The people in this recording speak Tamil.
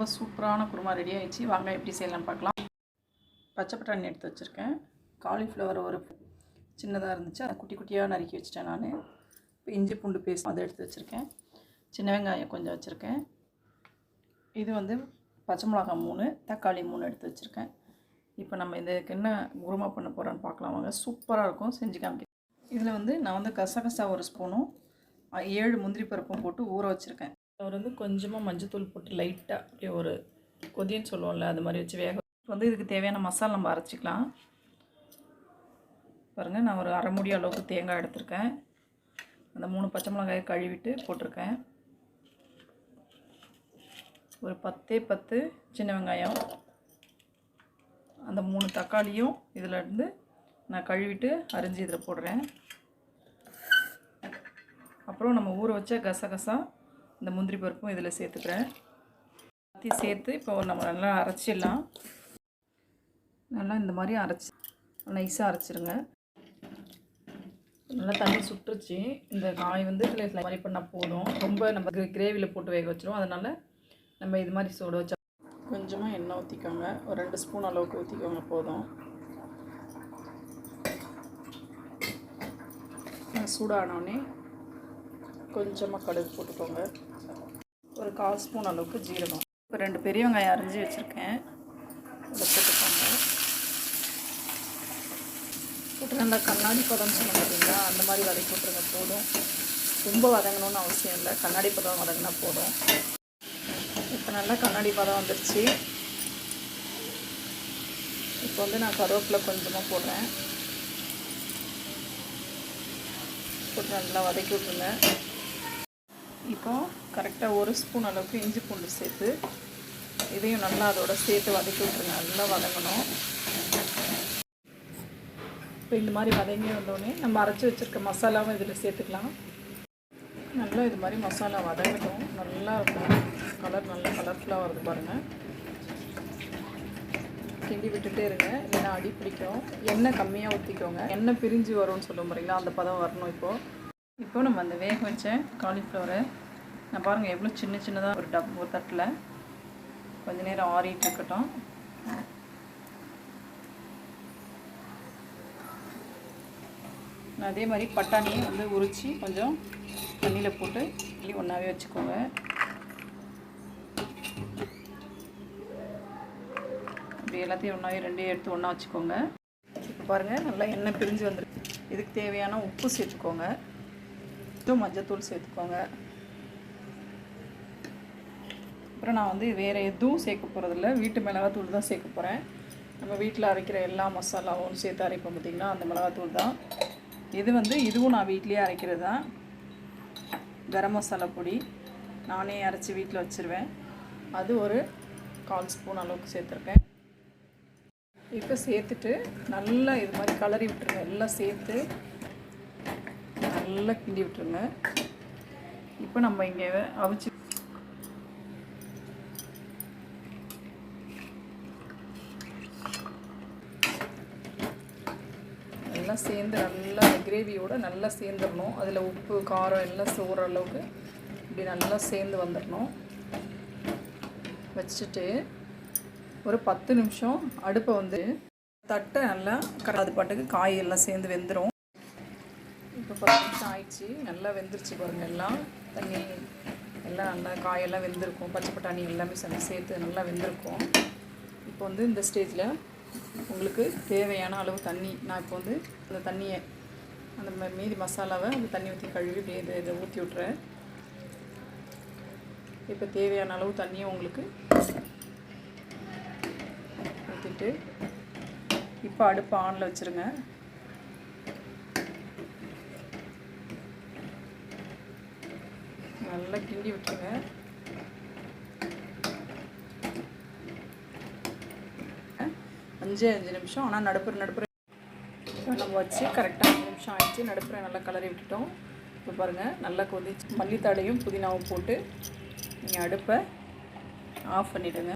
ரொம்ப சூப்பரான குருமா ரெடி ஆகிடுச்சு வாங்க எப்படி செய்யலாம்னு பார்க்கலாம். பச்சை பட்டாணி எடுத்து வச்சுருக்கேன். காலிஃப்ளவர் ஒரு சின்னதாக இருந்துச்சு. அதை குட்டி குட்டியாக நறுக்கி வச்சுட்டேன் நான். இப்போ இஞ்சி பூண்டு பேஸ்ட் அதை எடுத்து வச்சுருக்கேன். சின்ன வெங்காயம் கொஞ்சம் வச்சுருக்கேன். இது வந்து பச்சை மிளகாய் மூணு தக்காளி மூணு எடுத்து வச்சுருக்கேன். இப்போ நம்ம இதுக்கு என்ன குருமா பண்ண போகிறோன்னு பார்க்கலாம் வாங்க. சூப்பராக இருக்கும். செஞ்சு காமிக்கிறேன். இதில் வந்து நான் வந்து கசகசா ஒரு ஸ்பூனும் ஏழு முந்திரி பருப்பும் போட்டு ஊற வச்சுருக்கேன். அவர் வந்து கொஞ்சமாக மஞ்சத்தூள் போட்டு லைட்டாக அப்படியே ஒரு கொதின்னு சொல்லுவோம்ல அது மாதிரி வச்சு வேக வந்து இதுக்கு தேவையான மசாலா நம்ம அரைச்சிக்கலாம். பாருங்கள் நான் ஒரு அரை மூடி அளவுக்கு தேங்காய் எடுத்திருக்கேன். அந்த மூணு பச்சை மிளகாயை கழுவிட்டு போட்டிருக்கேன். ஒரு பத்தே பத்து சின்ன வெங்காயம். அந்த மூணு தக்காளியும் இதில் இருந்து நான் கழுவிட்டு அரிஞ்சு இதில் போடுறேன். அப்புறம் நம்ம ஊற வச்ச கசகசா இந்த முந்திரி பருப்பும் இதில் சேர்த்துக்கிறேன். எல்லாத்தையும் சேர்த்து இப்போ நம்ம நல்லா அரைச்சிடலாம். நல்லா இந்த மாதிரி அரைச்சி நைஸாக அரைச்சிருங்க. நல்லா தண்ணி சுட்டுருச்சு. இந்த காய் வந்து இதில் இதில் மாதிரி பண்ணால் போதும். ரொம்ப நம்ம கிரேவியில் போட்டு வேக வச்சிரும் அதனால் நம்ம இது மாதிரி சோட வச்சா கொஞ்சமாக எண்ணெய் ஊற்றிக்கோங்க ஒரு ரெண்டு ஸ்பூன் அளவுக்கு ஊற்றிக்கோங்க போதும். சூடானோடனே கொஞ்சமாக கடுகு போட்டுக்கோங்க. ஒரு கால் ஸ்பூன் அளவுக்கு ஜீரகம். இப்போ ரெண்டு பெரிய வெங்காயம் அரைஞ்சி வச்சுருக்கேன். அதை போட்டுக்கோங்க. போட்டு நல்லா கண்ணாடி பதம் சொன்னீங்களா பார்த்தீங்களா அந்த மாதிரி வதக்கி விட்ருங்க போதும். ரொம்ப வதங்கணும்னு அவசியம் இல்லை. கண்ணாடி பதம் வதங்கினா போதும். இப்போ நல்லா கண்ணாடி பதம் வந்துருச்சு. இப்போ வந்து நான் கருவேப்பிலை கொஞ்சமாக போடுறேன். போட்டு நல்லா வதக்கி விட்ருங்க இப்போ கரெக்டாக ஒரு ஸ்பூன் அளவுக்கு இஞ்சி பூண்டு சேர்த்து இதையும் நல்லா அதோட சேர்த்து வதக்கி விட்ருங்க நல்லா வதங்கணும். இப்போ இந்த மாதிரி வதங்கி வந்தோடனே நம்ம அரைச்சி வச்சுருக்க மசாலாவும் இதில் சேர்த்துக்கலாம். நல்லா இது மாதிரி மசாலா வதங்கட்டும். நல்லா இருக்கும். கலர் நல்லா கலர்ஃபுல்லாக வருது பாருங்கள் கிண்டி விட்டுட்டே இருங்க. இல்லைன்னா அடி பிடிக்கும். எண்ணெய் கம்மியாக ஊற்றிக்கோங்க எண்ணெய் பிரிஞ்சு வரும்னு சொல்ல பாருங்களா அந்த பதம் வரணும் இப்போது இப்போ நம்ம அந்த வேக வச்ச காலிஃப்ளவரை நான் பாருங்கள் எவ்வளோ சின்ன சின்னதாக ஒரு டப் ஒரு தட்டில் கொஞ்ச நேரம் ஆறிட்டு இருக்கட்டும். அதே மாதிரி பட்டாணியை வந்து உரித்து கொஞ்சம் தண்ணியில் போட்டு இட்லி ஒன்றாவே வச்சுக்கோங்க. இப்படி எல்லாத்தையும் ஒன்றாவே ரெண்டையும் எடுத்து ஒன்றா வச்சுக்கோங்க. இப்போ பாருங்கள் நல்லா எண்ணெய் பிரிஞ்சு வந்துருக்கு இதுக்கு தேவையான உப்பு சேர்த்துக்கோங்க. மஞ்சத்தூள் சேர்த்துக்கோங்க. அப்புறம் நான் வந்து வேறு எதுவும் சேர்க்க போகிறதில்ல வீட்டு மிளகாத்தூள் தான் சேர்க்க போகிறேன் நம்ம வீட்டில் அரைக்கிற எல்லா மசாலாவும் சேர்த்து அரைப்போம் பார்த்திங்கன்னா அந்த மிளகாத்தூள் தான். இது வந்து இதுவும் நான் வீட்லேயே அரைக்கிறது தான். கரம் மசாலா பொடி நானே அரைச்சி வீட்டில் வச்சுருவேன். அது ஒரு கால் ஸ்பூன் அளவுக்கு சேர்த்துருக்கேன். இப்போ சேர்த்துட்டு நல்லா இது மாதிரி கலரி விட்டுருங்க. எல்லாம் சேர்த்து நல்லா கிண்டி விட்டுருங்க. இப்போ நம்ம இங்கே அவிச்சு எல்லாம் சேர்ந்து நல்லா கிரேவியோட நல்லா சேர்ந்துடணும். அதில் உப்பு காரம் எல்லாம் சோற அளவுக்கு இப்படி நல்லா சேர்ந்து வந்துடணும். வச்சுட்டு ஒரு பத்து நிமிஷம் அடுப்பை வந்து தட்டை நல்லா அது பாட்டுக்கு காய் எல்லாம் சேர்ந்து வெந்துடும் இப்போ பத்து நிமிஷம் ஆயிடுச்சு. நல்லா வெந்துருச்சு பாருங்கள் எல்லாம். தண்ணி எல்லாம் நல்லா காயெல்லாம் வெந்திருக்கும். பச்சை பட்டாணி எல்லாமே சேர்ந்து சேர்த்து நல்லா வெந்திருக்கும். இப்போ வந்து இந்த ஸ்டேஜில் உங்களுக்கு தேவையான அளவு தண்ணி. நான் இப்போ வந்து அந்த தண்ணியை அந்த மீதி மசாலாவை அந்த தண்ணி ஊற்றி கழுவி இதை இதை ஊற்றி விட்றேன் இப்போ தேவையான அளவு தண்ணியை உங்களுக்கு ஊற்றிட்டு இப்போ அடுப்பு ஆனில் வச்சுருங்க. நல்லா கிண்டி விட்டுருங்க. அஞ்சு அஞ்சு நிமிஷம். ஆனால் நடுப்புற நடுப்புற. நம்ம வச்சு கரெக்டாக அஞ்சு நிமிஷம் ஆயிடுச்சு. நடுப்புற நல்லா கலரி விட்டுட்டோம். இப்போ பாருங்கள் நல்லா கொதிச்சு மல்லித்தாடையும் புதினாவும் போட்டு நீங்கள் அடுப்பை ஆஃப் பண்ணிவிடுங்க